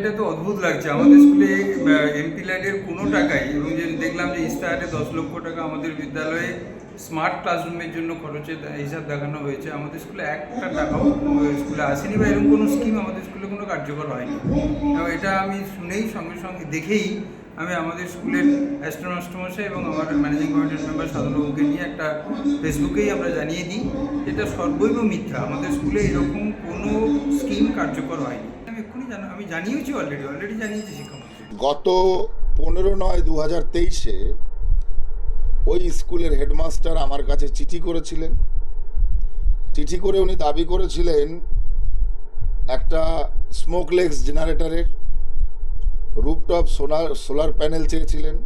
বিষয়টা তো অদ্ভুত লাগছে। আমাদের স্কুলে এমপি ল্যাডের কোনো টাকাই, এবং যে দেখলাম যে ইস্তাহারে দশ লক্ষ টাকা আমাদের বিদ্যালয়ে স্মার্ট ক্লাসরুমের জন্য খরচের হিসাব দেখানো হয়েছে। আমাদের স্কুলে একটা টাকাও স্কুলে আসেনি বা এরকম কোনো স্কিম আমাদের স্কুলে কোনো কার্যকর হয়নি। এটা আমি শুনেই সঙ্গে সঙ্গে দেখেই আমি আমাদের স্কুলের অ্যাস্ট্রোমাস্টমশাই এবং আমার ম্যানেজিং কমিটির মেম্বার সাধনবাবুকে নিয়ে একটা ফেসবুকেই আমরা জানিয়ে দিই এটা সর্বৈব মিথ্যা। আমাদের স্কুলে এরকম কোনো স্কিম কার্যকর হয়নি। এক্ষুনি আমি জানিয়েছি অলরেডি অলরেডি জানিয়েছি গত পনেরো নয় দু হাজার তেইশে ওই স্কুলের হেডমাস্টার আমার কাছে চিঠি করেছিলেন। চিঠি করে উনি দাবি করেছিলেন, একটা স্মোকলেক্স জেনারেটরের রুপটপ সোলার সোলার প্যানেল চেয়েছিলেন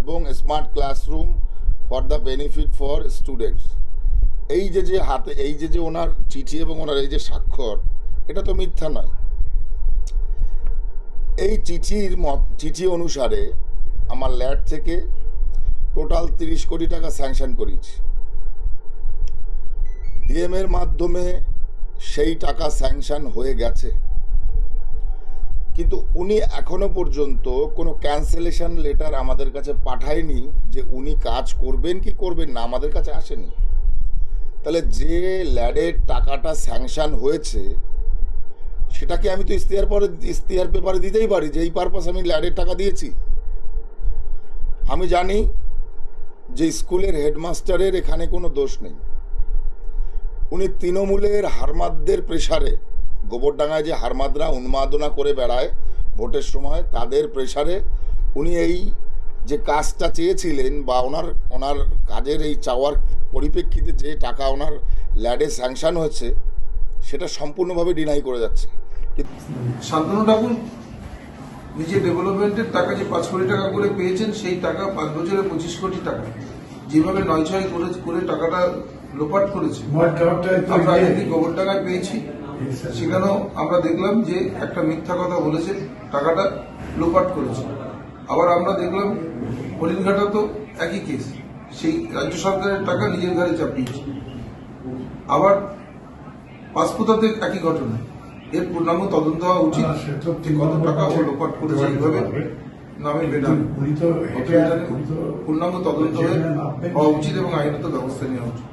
এবং smart classroom for the benefit for students এই যে যে হাতে, এই যে যে ওনার চিঠি এবং ওনার এই যে স্বাক্ষর, এটা তো মিথ্যা নয়। এই চিঠির মত, চিঠি অনুসারে আমার ল্যাড থেকে টোটাল তিরিশ কোটি টাকা স্যাংশন করিয়েছি ডিএম এর মাধ্যমে সেই টাকা স্যাংশন হয়ে গেছে। কিন্তু উনি এখনও পর্যন্ত কোনো ক্যান্সেলেশন লেটার আমাদের কাছে পাঠায়নি যে উনি কাজ করবেন কি করবেন না আমাদের কাছে আসেনি। তাহলে যে ল্যাডের টাকাটা স্যাংশন হয়েছে সেটাকে আমি তো ইস্তিহার পরে, ইস্তিহার পেপারে দিতেই পারি যে এই পারপাস আমি ল্যাডের টাকা দিয়েছি। আমি জানি যে স্কুলের হেডমাস্টারের এখানে কোনো দোষ নেই। উনি তৃণমূলের হারমাদদের প্রেসারে, গোবরডাঙ্গায় যে হারমাদরা উন্মাদনা করে বেড়ায় ভোটের সময়, তাদের প্রেসারে উনি এই যে কাজটা চেয়েছিলেন বা ওনার ওনার কাজের এই চাওয়ার পরিপ্রেক্ষিতে যে টাকা ওনার ল্যাডে স্যাংশন হয়েছে, সেটা সম্পূর্ণভাবে ডিনাই করে যাচ্ছে। শান্তনু ঠাকুর নিজের ডেভেলপমেন্টের টাকা যে পাঁচ কোটি টাকা করে পেয়েছেন সেই টাকা পাঁচ বছরে পঁচিশ কোটি টাকা। যেভাবে নয় ছয় করে করে টাকাটা লোপাট করেছে আমরা আগে গোবর টাকায় পেয়েছি। সেখানেও আমরা দেখলাম যে একটা মিথ্যা কথা বলেছে টাকাটা লোপাট করেছে। আবার আমরা দেখলাম হরিণঘাটা তো একই কেস সেই রাজ্য সরকারের টাকা নিজের ঘরে চাপিয়েছে। আবার পাসপোতাতে একই ঘটনা। এর পূর্ণাঙ্গ তদন্ত হওয়া উচিত। যে কত টাকা ও লোপাট করেছে এইভাবে নামে পূর্ণাঙ্গ তদন্ত হওয়া উচিত এবং আইনত ব্যবস্থা নেওয়া উচিত।